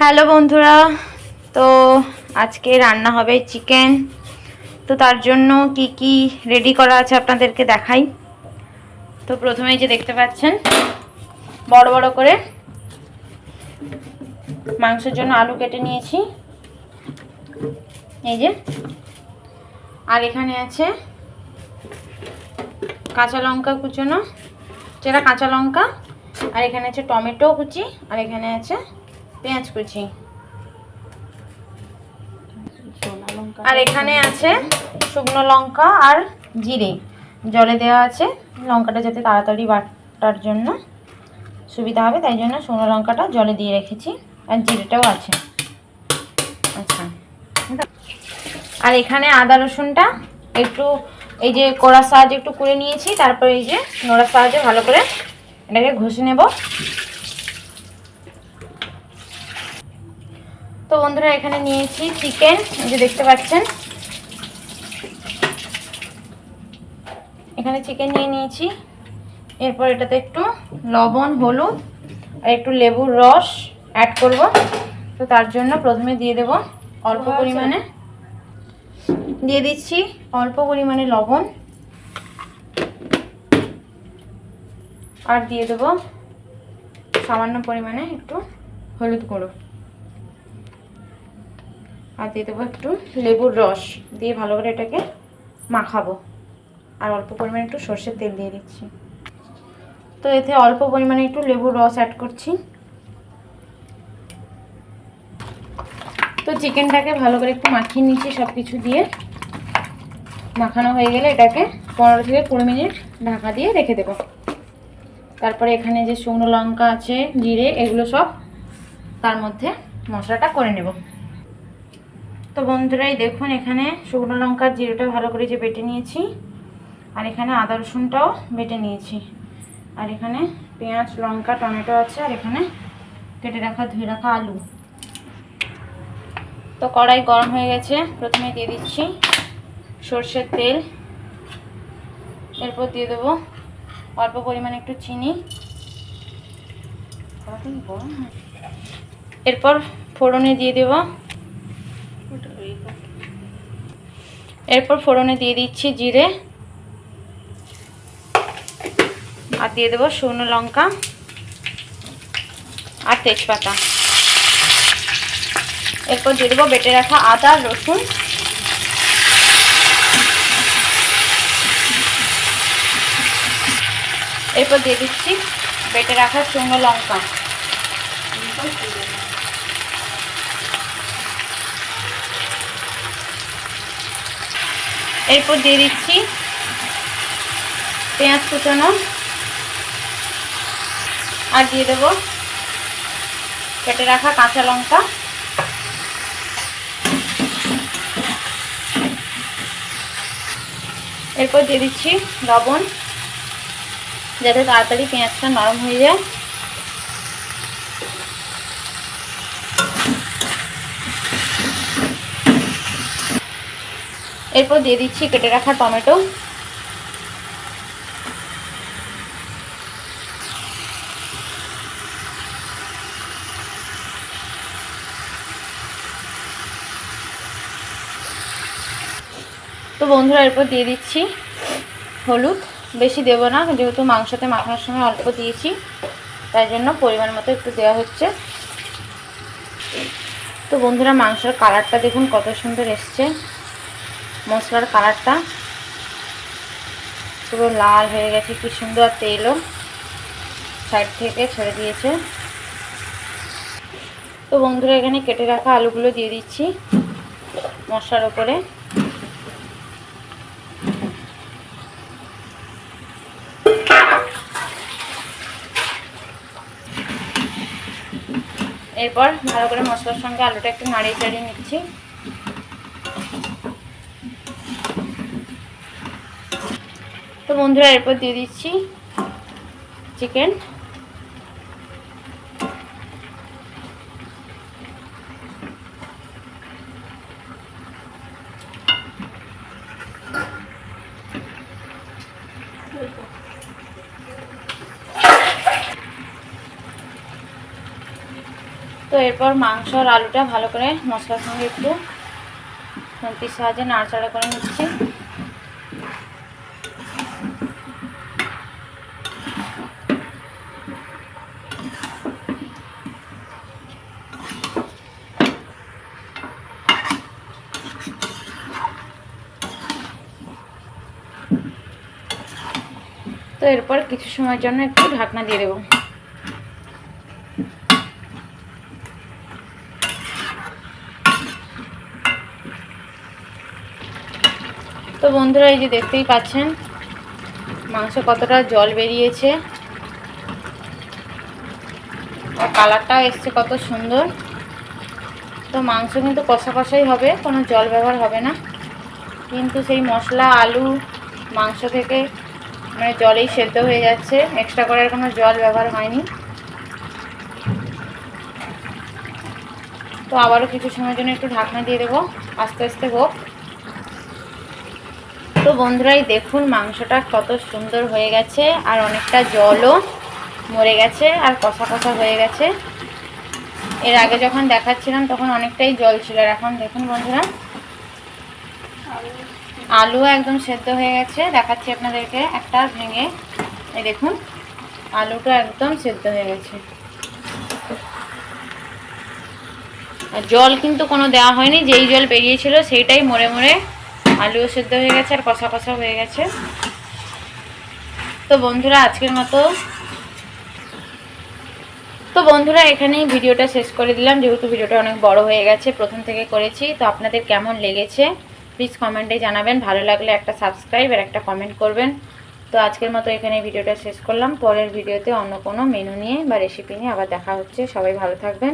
Hello বন্ধুরা, তো আজকে রান্না হবে চিকেন। তো তার জন্য কি কি রেডি করা আছে আপনাদেরকে দেখাই। তো প্রথমে যে দেখতে পাচ্ছেন, বড় বড় করে মাংসের জন্য আলু কেটে নিয়েছি। এই যে, আর এখানে আছে কাঁচা লঙ্কা কুচোনো, যেটা কাঁচা লঙ্কা, আর এখানে আছে টমেটো কুচি, আর এখানে আছে পেঁয়াজ কুচি। আর এখানে আছে শুকনো লঙ্কা আর জিরে। জলে দেওয়া আছে লঙ্কাটা যাতে তাড়াতাড়ি বাটার জন্য সুবিধা হবে তাই জন্য শুকনো লঙ্কাটা জলে দিয়ে রেখেছি আর জিরেটাও আছে। আচ্ছা। আর এখানে আদা রসুনটা একটু এই যে কড়ার সাহায্যে একটু করে নিয়েছি তারপরে এই যে নোড়ার সাহায্যে ভালো করে এটাকে ঘষে নেব। তো বন্ধুরা এখানে নিয়েছি চিকেন যে দেখতে পাচ্ছেন। এখানে চিকেন নিয়ে নিয়েছি। এরপর এটাতে একটু লবণ হলুদ আর একটু লেবুর রস অ্যাড করব। তো তার জন্য প্রথমে দিয়ে দেব অল্প পরিমাণে। দিয়ে দিচ্ছি অল্প পরিমাণে লবণ। আর দিয়ে দেবো সামান্য পরিমাণে একটু হলুদ গুঁড়ো। আর দিয়ে দেবো একটু লেবুর রস। দিয়ে ভালো করে এটাকে মাখাবো। আর অল্প পরিমাণে একটু সর্ষের তেল দিয়ে দিচ্ছি। তো এতে অল্প পরিমাণে একটু লেবুর রস অ্যাড করছি। তো চিকেনটাকে ভালো করে একটু মাখিয়ে নিচ্ছি সব কিছু দিয়ে। মাখানো হয়ে গেলে এটাকে পনেরো থেকে কুড়ি মিনিট ঢাকা দিয়ে রেখে দেবো। তারপরে এখানে যে শুকনো লঙ্কা আছে, জিরে, এগুলো সব তার মধ্যে মশলাটা করে নেব। তো বন্ধুরাই দেখুন এখানে শুকনো লঙ্কার জিরেটা ভালো করে যে বেটে নিয়েছি, আর এখানে আদা রসুনটাও বেটে নিয়েছি। আর এখানে পেঁয়াজ, লঙ্কা, টমেটো আছে, আর এখানে কেটে রাখা, ধুয়ে রাখা আলু। তো কড়াই গরম হয়ে গেছে, প্রথমে দিয়ে দিচ্ছি সর্ষের তেল। এরপর দিয়ে দেবো অল্প পরিমাণে একটু চিনি। এরপর ফোড়নে দিয়ে দেব এরপর ফোড়নে দিয়ে দিচ্ছি জিরে আর দিয়ে দেবো শুকনো লঙ্কা আর তেজপাতা। এরপর দিয়ে দেবো বেটে রাখা আদা, রসুন। এরপর দিয়ে দিচ্ছি বেটে রাখা শুকনো লঙ্কা। এরপর দিয়ে দিচ্ছি পেঁয়াজ কুচানো। আর দিয়ে দেবো কেটে রাখা কাঁচা লঙ্কা। এরপর দিয়ে দিচ্ছি লবণ, যাতে তাড়াতাড়ি পেঁয়াজটা নরম হয়ে যায়। এরপর দিয়ে দিচ্ছি কেটে রাখা টমেটো। তো বন্ধুরা, এরপর দিয়ে দিচ্ছি হলুদ। বেশি দেবো না, যেহেতু মাংসতে মাখানোর সময় অল্প দিয়েছি, তাই জন্য পরিমাণ মতো একটু দেওয়া হচ্ছে। তো বন্ধুরা, মাংসের কালারটা দেখুন কত সুন্দর এসছে। মশলার কালারটা পুরো লাল হয়ে গেছে, কি সুন্দর তেলও সাইড থেকে ছেড়ে দিয়েছে। তো বন্ধুরা, এখানে কেটে রাখা আলুগুলো দিয়ে দিচ্ছি মশলার ওপরে। এরপর ভালো করে মশলার সঙ্গে আলুটা একটু নাড়িয়ে চাড়িয়ে নিচ্ছি। তো বন্ধুরা, এরপর দিয়ে দিচ্ছি চিকেন তো এরপর মাংস আর আলুটা ভালো করে মশলার সঙ্গে একটু সাহায্যে নাড়াচাড়া করে নিচ্ছি। তো এরপর কিছু সময়ের জন্য একটু ঢাকনা দিয়ে দেবো। তো বন্ধুরা, এই যে দেখতেই পাচ্ছেন, মাংস কতটা জল বেরিয়েছে। আর কালারটাও এসছে কত সুন্দর। তো মাংস কিন্তু কষা কষাই হবে, কোনো জল ব্যবহার হবে না। কিন্তু সেই মশলা, আলু, মাংস থেকে মানে জলেই সেদ্ধ হয়ে যাচ্ছে। এক্সট্রা করার কোনো জল ব্যবহার হয়নি। তো আবারও কিছু সময়ের জন্য একটু ঢাকনা দিয়ে দেবো। আস্তে আস্তে হোক। তো বন্ধুরাই দেখুন, মাংসটা কত সুন্দর হয়ে গেছে আর অনেকটা জলও মরে গেছে আর কষা কষা হয়ে গেছে। এর আগে যখন দেখাচ্ছিলাম তখন অনেকটাই জল ছিল আর এখন দেখুন বন্ধুরা। আলু একদম সেদ্ধ হয়ে গেছে, দেখাচ্ছি আপনাদেরকে। একটা ভেঙে, এই দেখুন, আলুটা একদম সেদ্ধ হয়ে গেছে। জল কিন্তু কোনো দেওয়া হয়নি, যেই জল বেরিয়েছিল সেইটাই মরে মরে আলুও সেদ্ধ হয়ে গেছে আর কষা কষা হয়ে গেছে। তো বন্ধুরা, আজকের মতো। তো বন্ধুরা, এখানেই ভিডিওটা শেষ করে দিলাম। যেহেতু ভিডিওটা অনেক বড় হয়ে গেছে, প্রথম থেকে করেছি, তো আপনাদের কেমন লেগেছে? প্লিজ কমেন্টে জানাবেন। ভালো লাগলে একটা সাবস্ক্রাইব আর একটা কমেন্ট করবেন। তো আজকের মতো এখানে ভিডিওটা শেষ করলাম। পরের ভিডিওতে অন্য কোনো মেনু নিয়ে বা রেসিপি নিয়ে আবার দেখা হচ্ছে। সবাই ভালো থাকবেন।